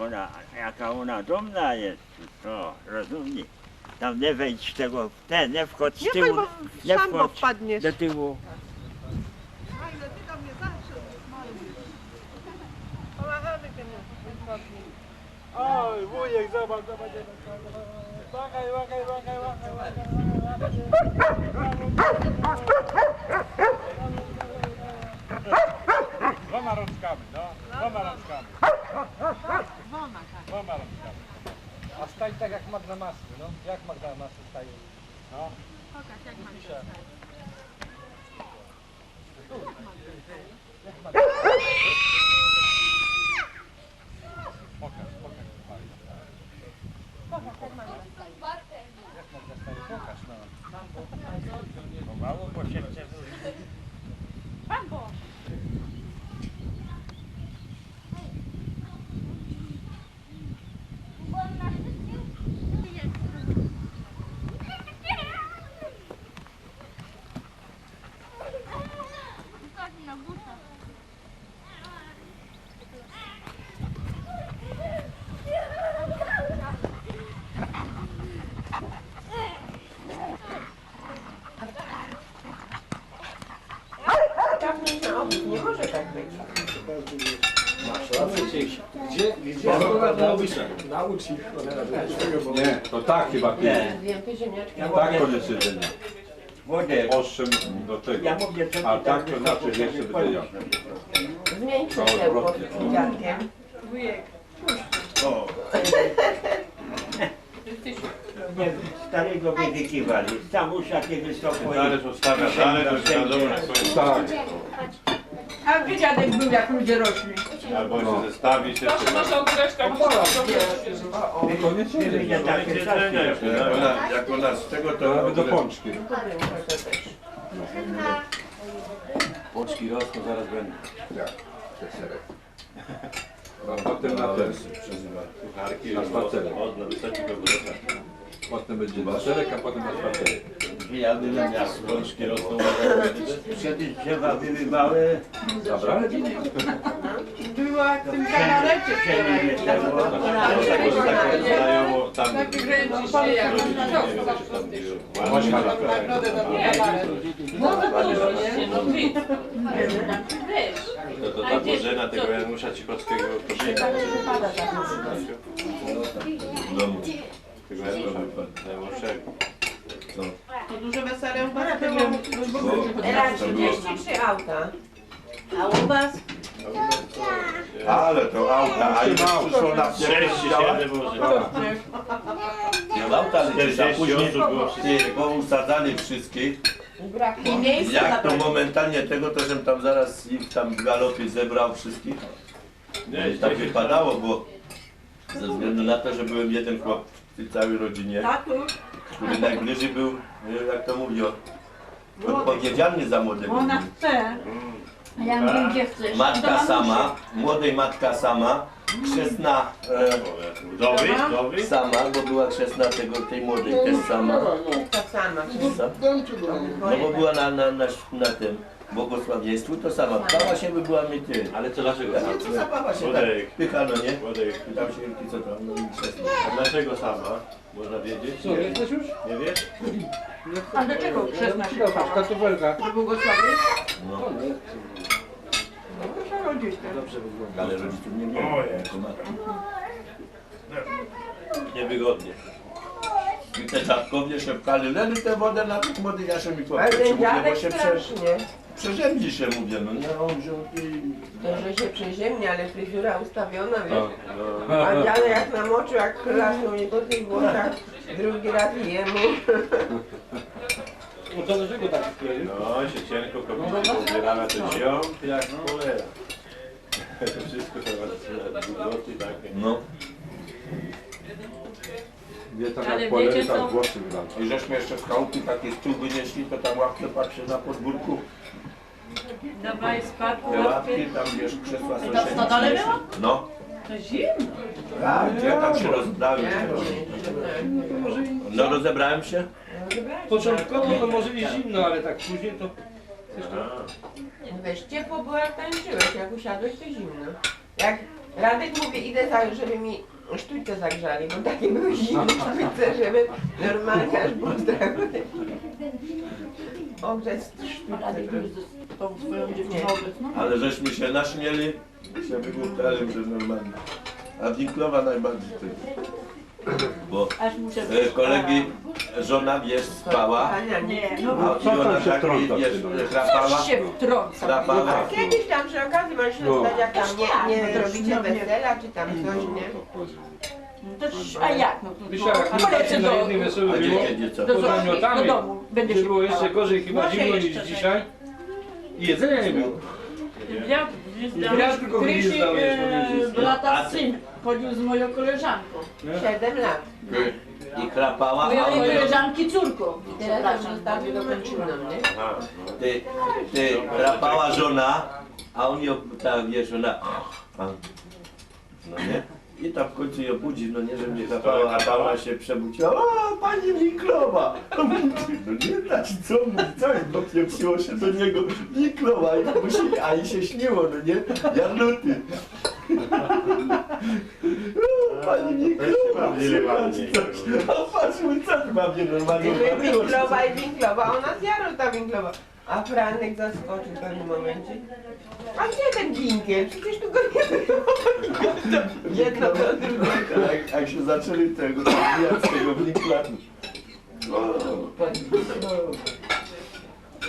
Ona, jaka ona dumna jest, to rozumie. Tam nie wejdź tego, w ten, nie wchodź z Nie tyłu, bo nie sam bo wchodź wpadniesz. do tyłu. Oj, wujek, zobacz, zobacz, zobacz. Wahaj, wahaj, wahaj, wahaj, wahaj. Magda Masy, no. Jak Magda Masy Nie może tak być. Gdzie? Gdzie? Naucz ich. Nie, to tak chyba Nie, ziemniaczki. Tak koniec jedzenia. Włodek, Ostrzem do tego. ja mówię, co A ty tak to znaczy, że jeszcze sobie będę jadł. Zmień krzesełko z dziadkiem. O. Nie, starego wywykiwali. Sam usz takie wysoko. i- Zaraz ustawia dalej, to się na Tak. A gdzie dziadek był, jak ludzie rośli? Albo się zestawi się, Proszę o góreczkę, Koniec Wyjdzie jedzenia. takie czasy. jak ona, jak ona z tego to... Nawet do pączki. Pączki rosną, zaraz będą. A potem na ten. Kucharki, Na spacerek. od na obrotach. Potem będzie na szereg, a potem na spacerek. Ja bym miał. Pączki rosną, Kiedyś drzewa wyrywały. Zabrali? Była w tym kabarecie Wszędzie nie było. tak znajomo tam... Tak kręci się jak na. Nagrodę kabaret. No to dużo, nie? No. To, ta Bożena tego Janusza Cichockiego kobieta. W domu. Tego Janusza najmłodszego. To duże wesele u was było. Era 33 auta. A u was? Ale to auta, a ile przyszło na Sześć, siedem może. No auta lecieć, a 40 później osób było ty, pousadzali wszystkich. I miejsca Jak to momentalnie tego, to żem tam zaraz ich tam w galopie zebrał wszystkich. Nie, tak wypadało, bo ze względu na to, że byłem jeden chłop w tej całej rodzinie, Tatuś, który najbliżej był, e, jak to mówią, odpowiedzialny za młodego. ona chce. A ja mówię, gdzie chcesz? Matka sama, młodej matka sama, chrzestna e, Wdowy, wdowy. sama, bo była chrzestna tego, tej młodej też sama. Ta sama. No bo była na, na, na, na tym błogosławieństwu, to sama pchała się, by była mi ty. Ale to dlaczego? No to zabawa się tak Wodek. pycha, no nie? Wodek. Pytam się, Julki, co tam, no i. A dlaczego sama? Można wiedzieć? Co, jesteś już? Nie wiesz? A dlaczego chrzestna się Dobra, chwała? Katufelka. Że błogosławić? No, No proszę rodzice. ale rodziców nie miałem. jako matka. Niewygodnie. I te dziadkowie szepkali, leli tę wodę na tych młodych jaszem i Ale chłopcy. ten Mówię, bo dziadek się prze, strasznie. Przeziębli się, mówię, no nie, on wziął i... To, że się przeziemnie, ale fryzura ustawiona, No, wiesz. A dziadek jak namoczył, jak klasnął mi po tych włosach, drugi raz jemu. No to dlaczego tak skleju? No, się cienko kobieta pobierała to ziom, jak cholera. Wszystko to długoty takie. No. Wie tam Ale jak polery, tam co? włosy wylał. I żeśmy jeszcze z chałupy takie stół wynieśli, to tam ławkę patrzę na podwórku. Dawaj spadku, Te ławki, tam wiesz, krzesła To w stodole przynieśli. było? No. To zimno. Tak, gdzie tam się rozbrałem. No rozebrałem się. Początkowo to może i zimno, ale tak później to... Wiesz, ciepło było jak tańczyłeś, jak usiadłeś to zimno. Jak Radek mówi, idę, za, żeby mi sztućce zagrzali, bo takie były zimne sztućce, żeby normalnie aż był zdrowy. Radek sztućce. już z tą swoją dziewczyną. Ale żeśmy się naśmieli, się wygłupiali, że normalnie. A Winklowa najbardziej ty. Bo Aż muszę e, kolegi żona wiesz spała, nie. No a Co i ona tam się tak wtrąca wiesz, w tym? chrapała, coś się wtrąca. chrapała. Kiedyś tam przy okazji możesz się No. stać, jak tam nie, nie No, zrobicie no, nie. wesela, czy tam coś, nie? To, już- a jak? No, to, to, jak polecę na do, jednym weselu A gdzie było, jedzie co? do, Poza do, do domu. Będę gdzie się było jeszcze gorzej chyba Może zimno niż jeszcze dzisiaj. I jedzenia nie było. Ja, Ja tylko Krysi, gwizdał, jest e, powiedzieć. brata syn chodził z moją koleżanką. Siedem lat. I chrapała, a Mojej on koleżanki córką. Teraz już Przepraszam, zostawił bardzo męczyną, dokończyłam. nie? ty, ty chrapała żona, a on ją, ta wiesz, ona, a, no nie? I tam w końcu ją budzi, no nie, że mnie chrapała, a ona się przebudziła, o, pani Winklowa! A No nie dać, co mówi, co jest, bo pieprzyło się do niego Winklowa, i musi, a i się śniło, no nie? Jarnuty. O, Pani Winklowa, przychodzi coś. A patrz, mój co ty mam nienormalnie Gdyby winklowa i winklowa, ona zjarła ta winklowa. A Franek zaskoczył w pewnym momencie. A gdzie ten winkiel? Przecież tu go nie było. Jedno do drugiego. Jak, jak się zaczęli tego, zabijać z tego winklatu.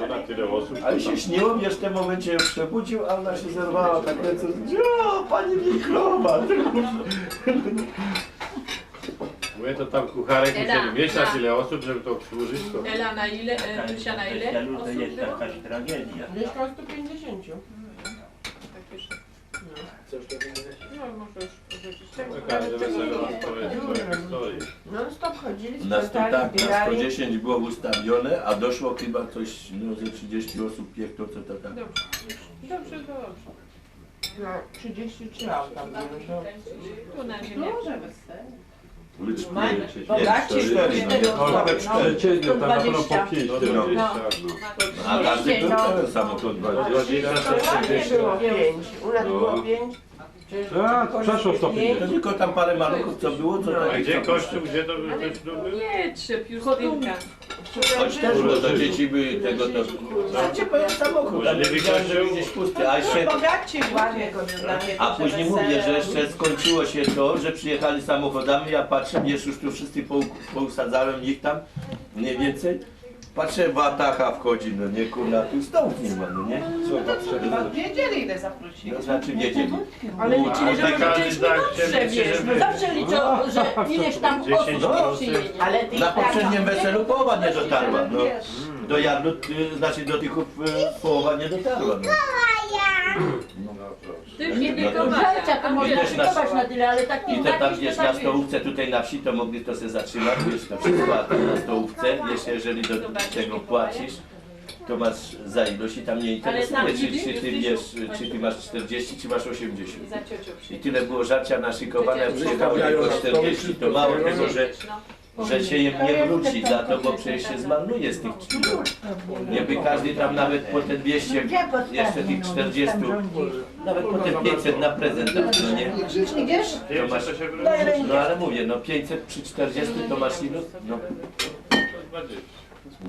No na tyle osób. Ale się śniło, wiesz, w tym momencie ją przebudził, a ona się zerwała tak lecą. O, pani Winklowa! Mówię to tam kucharek Ela, musieli na- tyle osób, żeby to obsłużyć, to... Ela na ile, e, Lucia na ile osób było? tragedia. Mieszkał 150. No może już wesele ma swoje, swoje historie. Non stop chodzili, Na stu, sprzątali, tak, na zbierali. 110 było ustawione, a doszło chyba coś, no ze 30 osób piekło, co to tak. Dobrze, dobrze, dobrze. No, 33 auta były. no Tu na ziemię. No cztery Nawet osoby, no. przeciętnie tam na pewno po 120. 5 No, tyle. no. A każdy był ten samochód. 120. Nie było 5. U nas No. było 5. A, przeszło 150. To tylko tam parę maluchów co było, co A tak. gdzie kościół, gdzie to był był? Nie, trzep już zdjęcia. Choć też, bo to dzieci były tego to... Znaczy powiem samochód, Może ale widziałem, że gdzieś pusty, a jeszcze... Bogaci ładnie go A później mówię, że jeszcze skończyło się to, że przyjechali samochodami, ja patrzę, wiesz, już tu wszyscy pou- pousadzałem ich tam, mniej więcej. Patrzę, watacha wchodzi, no nie, kurna, tu stołów nie ma, no nie? Wiedzieli ile zaprosili. No znaczy wiedzieli. Ale liczyli, że Ale może każdy gdzieś tak dobrze, się wiesz. No zawsze liczą, że ileś tam osób 10%. przyjedzie. Ale ty Na i tak- poprzednim weselu połowa nie dotarła, no. Do y, znaczy do tych y, połowa nie dotarła, no. Ty nie No to-. Żarcia to może na- szykować na tyle, ale tak I nie to tam gdzieś to na tak wiesz. stołówce tutaj na wsi, to mogli to sobie zatrzymać, wiesz, to wszystko, a tam na stołówce, wiesz, jeżeli do tego płacisz, to masz za ilość i tam nie interesuje, czy, czy ty wiesz, czy ty masz 40, czy masz 80. Za ciocią I tyle było żarcia naszykowane, przyjechało tylko na 40, to mało tego, że, No. Że się im nie wróci za to, bo przecież się zmarnuje z tych czciów. Nieby każdy tam nawet po te 200, jeszcze tych 40, nawet po te 500 na prezent, no nie? Idziesz? To masz, no ale mówię, no 500 przy 40 to masz ilu? No. 20.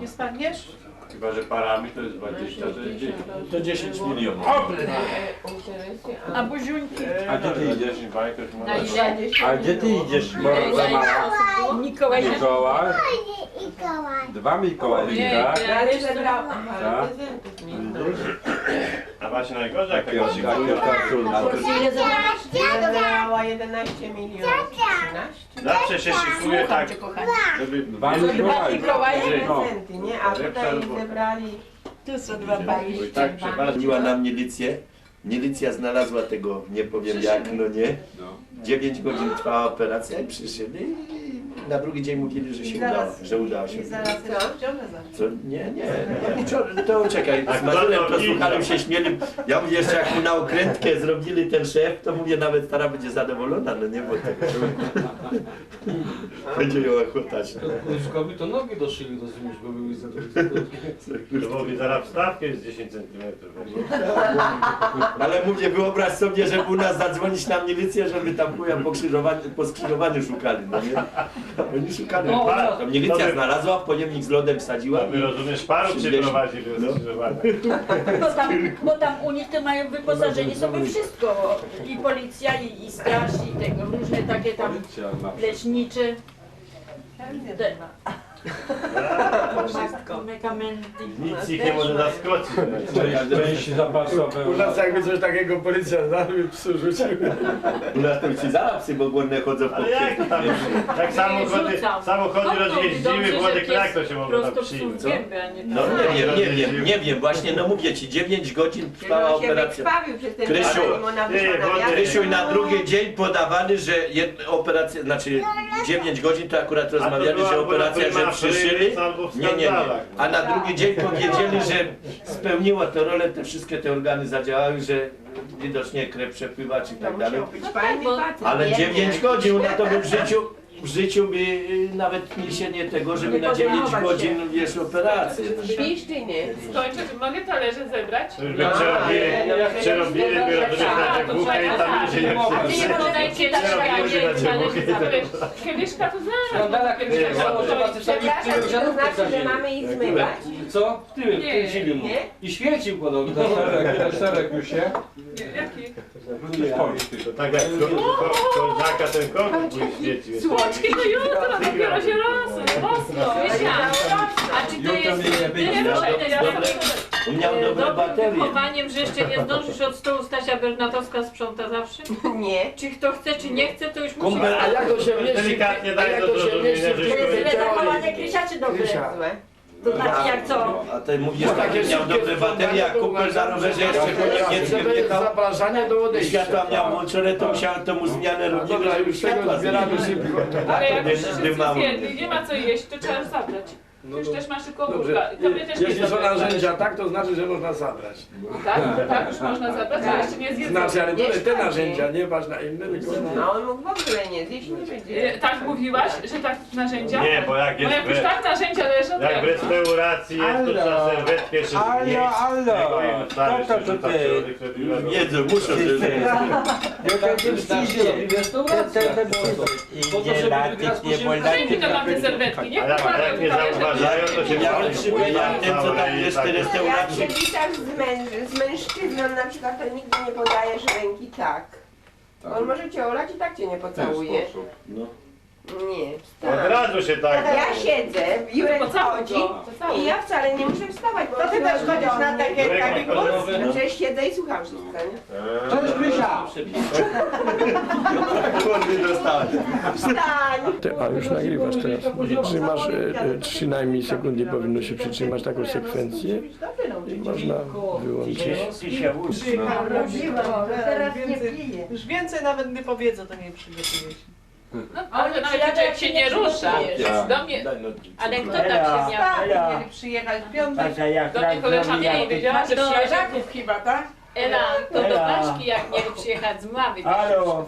Nie spadniesz? Chyba, że parami to jest 20, to jest 10. To 10 milionów. A buziuńki? A gdzie ty idziesz? Na? A gdzie ty idziesz, Morza Mała? Mikołaj? Mikołaj? Dwa Mikołajki, Nie, tak? ja zebrał, Tak. Właśnie najgorzej, jak Takie tak A tarczulki. to- Ile? Zebrała 11 milionów, 13. Zawsze się szykuje tak, Cię, kochani. żeby... Dwa. Mikołaje? No. Prezenty, nie? A tutaj zebrali Tu są dwa Bo i baliście. tak przepraszam. Dzwoniła nam milicję. Milicja znalazła tego, nie powiem jak, no nie. No. 9 godzin trwała operacja i przyszedł i na drugi dzień mówili, że się udało, że udało się. I zaraz za. Co? Nie, nie, nie. To czekaj, z kto Mazurem to to widział? słuchałem się śmieli. Ja mówię, jeszcze jak mu na okrętkę zrobili ten szef, to mówię, nawet stara będzie zadowolona, no nie, bo tego będzie ją ochotać. Kuszkowi to nogi doszyli, rozumiesz, bo były za To mogli zaraz wstawkę z 10 cm. Ale mówię, wyobraź sobie, żeby u nas zadzwonić na milicję, żeby tam chuja po po skrzyżowaniu szukali, no nie? Oni szukali. No, no. To milicja To by- znalazła, pojemnik z lodem wsadziła Wy rozumiesz, paru przyprowadzi do No. skrzyżowania. Bo tam, bo tam u nich to mają wyposażenie sobie wszystko. I policja, i, i straż, i tego, różne takie tam lecznicze. Te, medykamenty. Nic ich nie może zaskoczyć. Części zapasowe. U nas jakby coś takiego policja znalazła psu rzucił. U nas to już ci zaraz psy, bo głodne chodzą w Ale jak to tam Jak samochody, Rzucam. samochody rozjeździły, że jak to się mogło tam przyjąć? nie No tak. nie wiem, nie wiem, nie wiem, właśnie no mówię ci, 9 godzin trwała operacja. przez ten Krysiu, wyszła na wiatr. Na drugi dzień podawany, że operacja, znaczy 9 godzin to akurat rozmawiali, była że operacja, że w Nie, nie, nie. A na drugi dzień powiedzieli, że spełniła tę rolę, te wszystkie te organy zadziałały, że widocznie krew przepływa czy tak dalej. fajny bo- facet. Ale biedny. 9 godzin, no to by w życiu, w życiu by y, nawet niesienie tego, żeby Nie na 9 podejmować godzin wiesz operację. Śpisz czy nie? Skończę, mogę talerze zebrać? To już by przerobili, przerobili, by rozumiesz na te bułkę i tam ludzie nie A ty nie przyjdzie. podajcie tak, Przerobili jak na nie należy bułki. zabrać. Kieliszka to zaraz. Skandala bo kiedyś tak samo, to trzeba to- zostawić Przepraszam, czy to żarówkę znaczy, że mamy ich zmywać? Co? W tyłem, Nie, wkręcili mu. nie. I świecił podobno. Deserek już? Nie, Jaki? To tak jak ko- ko- kołczaka ten kogut mój świecił. Słodkie to jutro, dopiero się rosną, mocno. Krysia, a czy to jest mnie nie ruszaj Dobre- On miał dobre dobrym baterie. wychowaniem, że jeszcze nie zdążysz od stołu Stasia Bernatowska sprząta zawsze? Nie. Czy kto chce, czy nie chce, to już musi... Kumpel, a jak to się mieści? Delikatnie a daj jak do to się zrozumienia, że To jest tej źle teorii? zachowanie Krysia, czy dobre? Złe. To znaczy jak co? A ty mówisz No tak, takie miał szybkie dobre baterie, sprzątanie, kumpel na rowerze jeszcze po Niemiecku To jest zapraszanie do odejścia. światła miał włączone, to musiałem temu zmianę robić, Dobra, żeby już tego światła zbieramy zmienić. szybko. Ale jak to już wszyscy dymało. zjedli, nie ma co jeść, to trzeba zabrać. No Już to- też masz I tobie też jeśli nie są zabrać. narzędzia tak, to znaczy, że można zabrać. Tak, tak już można zabrać, ale jeszcze nie zjedzone. Znaczy, ale Nie to te narzędzia, nie patrz na inne, tylko... A on mógł w ogóle nie zjeść, nie będzie. E, Tak mówiłaś, że tak narzędzia? Nie, bo jak Bo jest jak już tak narzędzia leżą, to jak jak w restauracji jest, to trzeba serwetkę jeszcze Allo, zjeść. allo. Jego im wstawisz, To, to, że to tam ty. środek robiła, no. Wiedzą, muszą, że... Idzie latyk, nie Dzięki to mam te serwetki, nie? A jak, jak nie zauważają, to się Ja przybyłem, ten co tam jest, te Jak się restauracje. witasz z, męż, z mężczyzną na przykład, to nigdy nie podajesz ręki tak. On może cię olać i tak cię nie pocałuje. No. Nie, Od się tak... Ja siedzę, Jurek chodzi i ja wcale nie muszę wstawać, bo To ty też się chodzisz na takie- kolorowe, kursy? no. Że siedzę i słucham wszystko, nie? Cześć, Krysia! Kurwy dostałem. Wstań! Ty, a już nagrywasz teraz. Trzymasz, e, e, przynajmniej sekundy powinno się przytrzymać taką sekwencję i można wyłączyć. Ty się ucz, no. Teraz nie piję. Już więcej nawet nie powiedzą, to nie przygotujesz. No, Ale ale nawet przyjadę, jak się nie rusza. przygotujesz. Do mnie, Ale kto tak się miał? mieli przyjechać w piątek. Jak Do mnie koleżanka nie wiedziała, że przyjeżdżaków chyba, tak? Ela, to do Ela. Baśki jak mieli przyjechać z Mławy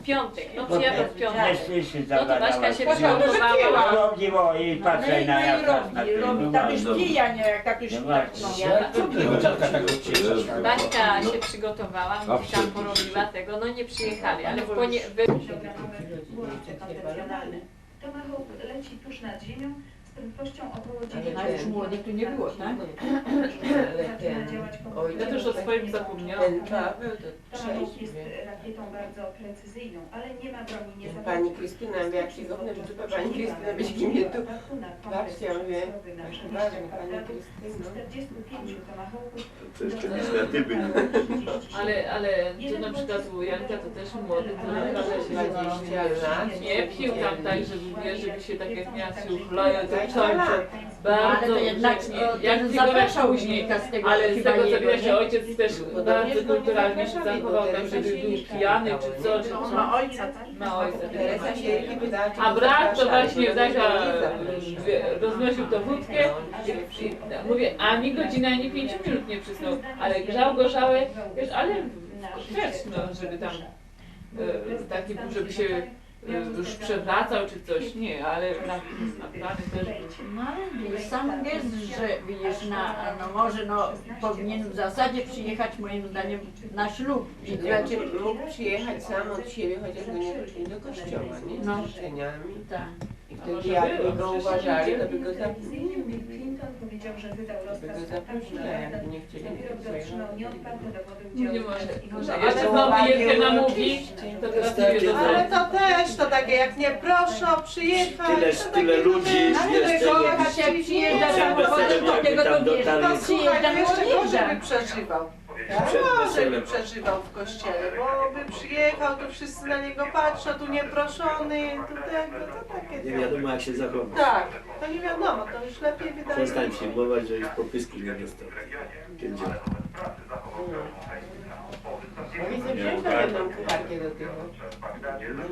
w piątek. No przyjadą w piątek. Nie słyszy No to Baśka się przygotowała. Robiło i patrzę na jak na tym. tak już pijanie, jak tak już No właśnie. Baśka się przygotowała, mówi, tam porobiła tego, no nie przyjechali, ale w ponie... w- Tomahawk leci tuż nad ziemią prędkością około 9 Ale już młodych tu nie było, tak? Oj, Ja też o swoim zapomniałam. Ten Paweł to Tomahawk jest trzeźwy. rakietą bardzo precyzyjną, ale nie ma broni, nie Pani Krystyna, jak się gówno, że to pani Krystyna będzie mnie tu. Patrzcie, ja mówię, proszę bardzo, pani Krystyno. 45 Tomahawków To jeszcze inicjatywy nie Ale, ale to na przykład u Janka to też młody, to naprawdę się 20 lat. nie pił tam tak, żeby wiesz, żeby się tak jak miał się uchlają, to Tak, tańczył. Ale Bardzo to jednak grzecznie. o, jak zapraszał później, mnie z tego ale z tego co ile się ojciec też bardzo no, nie kulturalnie się zachował, tak żeby się był nie pijany czy co, czy co. Ma ojca, tak? Ma ojca. Czy A brat to właśnie nie wie, roznosił to wódkę i, mówię, ani godzina, ani pięć minut nie przysnął, ale grzał gorzałe, wiesz, ale też, no, żeby tam e, taki, żeby się już przewracał czy coś, nie, ale na, naprawdę też był. No wiesz, sam wiesz, że widzisz, na, no może no powinien w zasadzie przyjechać moim zdaniem na ślub. I Znaczy mógł przyjechać sam od siebie, chociaż go nie do kościoła, nie? No. Z życzeniami. tak. I wtedy jakby go uważali, to by go zaprosili. Powiedział, że wydał By rozkaz go zaprosili, a jakby nie chcieli, Dopiero gdy by otrzymał nieodparte dowody Nie udziału może, w może Ale jeszcze to znowu Jelkę namówi, to teraz nie do Ale to też, to takie jak nie proszę przyjechać. Tyle, to tyle takie ludzi, też- tego- Jak się przyjeżdża weselem to tego tam to wiesz, dotarli. to przyjeżdża, Słuchaj, jeszcze no gorzej by przeżywał. Przed Gorzej by przeżywał w kościele, bo by przyjechał, to wszyscy na niego patrzą, tu nieproszony, tu tego, to takie. Nie wiadomo jak się zachować. Tak, to nie wiadomo, to już lepiej wydaje. Przestań filmować, że już popysku nie dostał. Pięćdziesiąt. Oni sobie wziąć na jedną kucharkę do tego.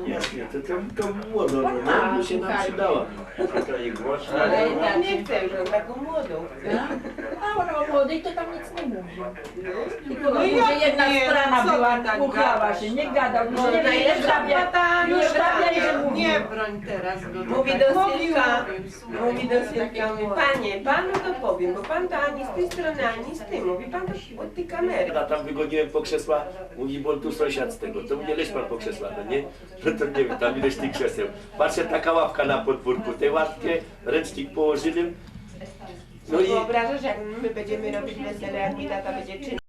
Jasnie, to, to, to młodo, no nie? By się nam przydała. Taka nie głośna. Ale ja tak. nie chcę już, on taką młodą chce. A ona młodej to tam nic nie mówi. Tylko No no jak że jedna nie, strana co ty była, tak uchlała gadasz, się, nie no? gadał, No, nie, nie, nie najlepsza wrabia, Tata, nie wrabia, że mówi. Nie broń teraz go. Mówi tak. do synka, mówi do synka, mówi, panie, panu to powiem, bo pan to ani z tej strony, ani z tej. Mówi pan to od tej kamery. Ja tam wygoniłem po krzesła, mówi, bo on tu sąsiad z tego, to mnie leś pan po krzesła, no nie? No to nie wiem, tam ileś tych krzeseł. Patrzę, taka ławka na podwórku, tej ławkę, ręcznik położyłem, no i Wyobrażasz, jak my będziemy robić wesele, jak mi tata będzie czynny.